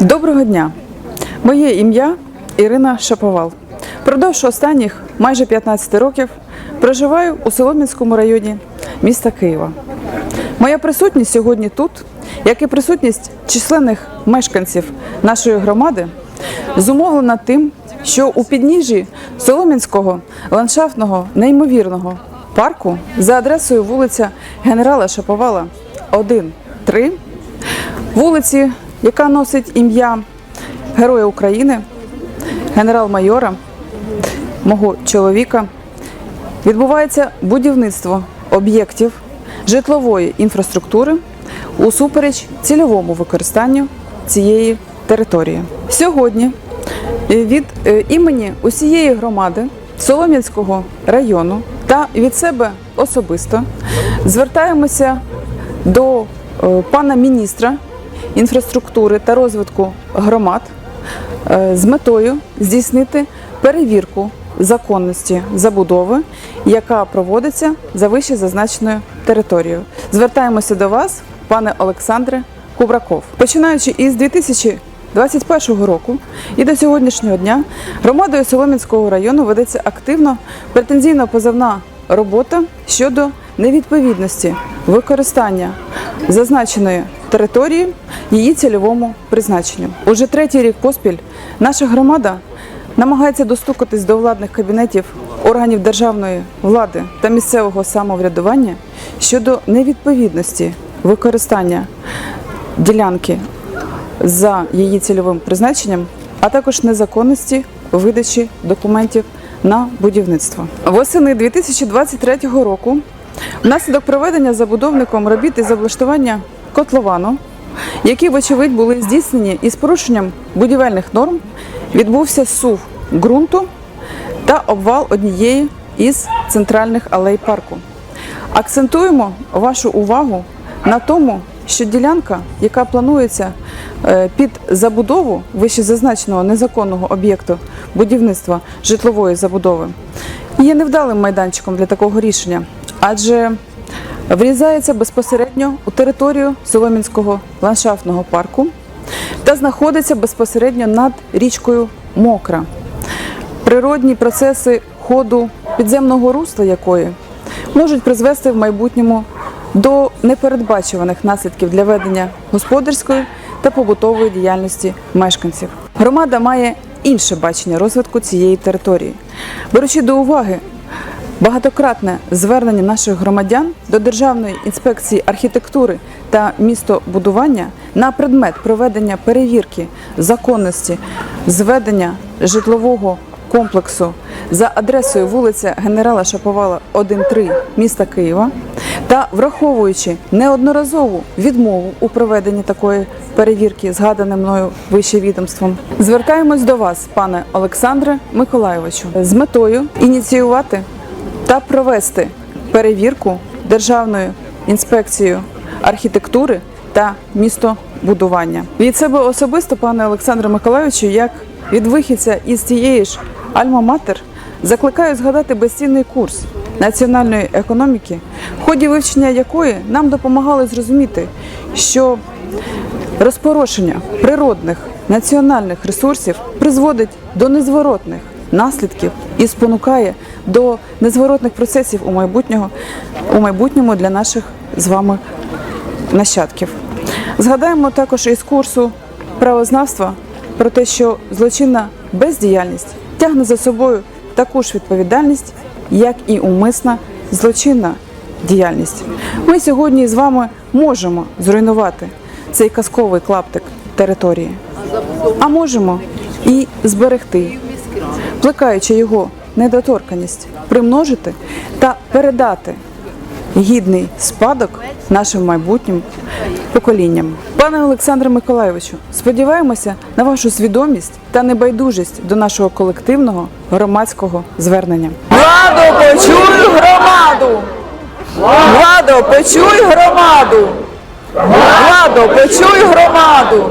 Доброго дня! Моє ім'я Ірина Шаповал. Продовж останніх майже 15 років проживаю у Солом'янському районі міста Києва. Моя присутність сьогодні тут, як і присутність численних мешканців нашої громади, зумовлена тим, що у підніжжі Солом'янського ландшафтного неймовірного парку за адресою вулиця Генерала Шаповала 1-3 вулиці, яка носить ім'я Героя України, генерал-майора, мого чоловіка, відбувається будівництво об'єктів житлової інфраструктури усупереч цільовому використанню цієї території. Сьогодні від е, імені усієї громади Солом'янського району та від себе особисто звертаємося до е, пана міністра інфраструктури та розвитку громад е, з метою здійснити перевірку законності забудови, яка проводиться за вище зазначеною територією. Звертаємося до вас, пане Олександре Кубраков. Починаючи із 2021 року і до сьогоднішнього дня громадою Солом'янського району ведеться активно претензійно-позовна робота щодо невідповідності використання зазначеної території її цільовому призначенню. Уже третій рік поспіль наша громада намагається достукатись до владних кабінетів органів державної влади та місцевого самоврядування щодо невідповідності використання ділянки за її цільовим призначенням, а також незаконності видачі документів на будівництво. Восени 2023 року внаслідок проведення забудовником робіт із облаштування котловану, які, вочевидь, були здійснені із порушенням будівельних норм, відбувся сув ґрунту та обвал однієї із центральних алей парку. Акцентуємо вашу увагу на тому, що ділянка, яка планується е, під забудову вищезазначеного незаконного об'єкту будівництва житлової забудови, є невдалим майданчиком для такого рішення, адже врізається безпосередньо у територію Соломінського ландшафтного парку та знаходиться безпосередньо над річкою Мокра. Природні процеси ходу підземного русла якої можуть призвести в майбутньому до непередбачуваних наслідків для ведення господарської та побутової діяльності мешканців. Громада має інше бачення розвитку цієї території, беручи до уваги багатократне звернення наших громадян до Державної інспекції архітектури та містобудування на предмет проведення перевірки законності зведення житлового комплексу за адресою вулиця Генерала Шаповала 1-3 міста Києва та враховуючи неодноразову відмову у проведенні такої перевірки, згаданим мною вище відомством, звертаємось до вас, пане Олександре Миколайовичу, з метою ініціювати та провести перевірку Державною інспекцією архітектури та містобудування. Від себе особисто, пане Олександре Миколайовичу, як від вихідця із тієї ж Альма-Матер, закликаю згадати безцінний курс національної економіки, в ході вивчення якої нам допомагали зрозуміти, що розпорошення природних національних ресурсів призводить до незворотних наслідків і спонукає до незворотних процесів у майбутнього у майбутньому для наших з вами нащадків. Згадаємо також із курсу правознавства про те, що злочинна бездіяльність тягне за собою таку ж відповідальність, як і умисна злочинна діяльність. Ми сьогодні з вами можемо зруйнувати цей казковий клаптик території, а можемо і зберегти, плекаючи його недоторканість, примножити та передати гідний спадок нашим майбутнім поколінням. Пане Олександре Миколайовичу, сподіваємося на вашу свідомість та небайдужість до нашого колективного громадського звернення. Владо, почуй громаду! Владо, почуй громаду! Владо, почуй громаду!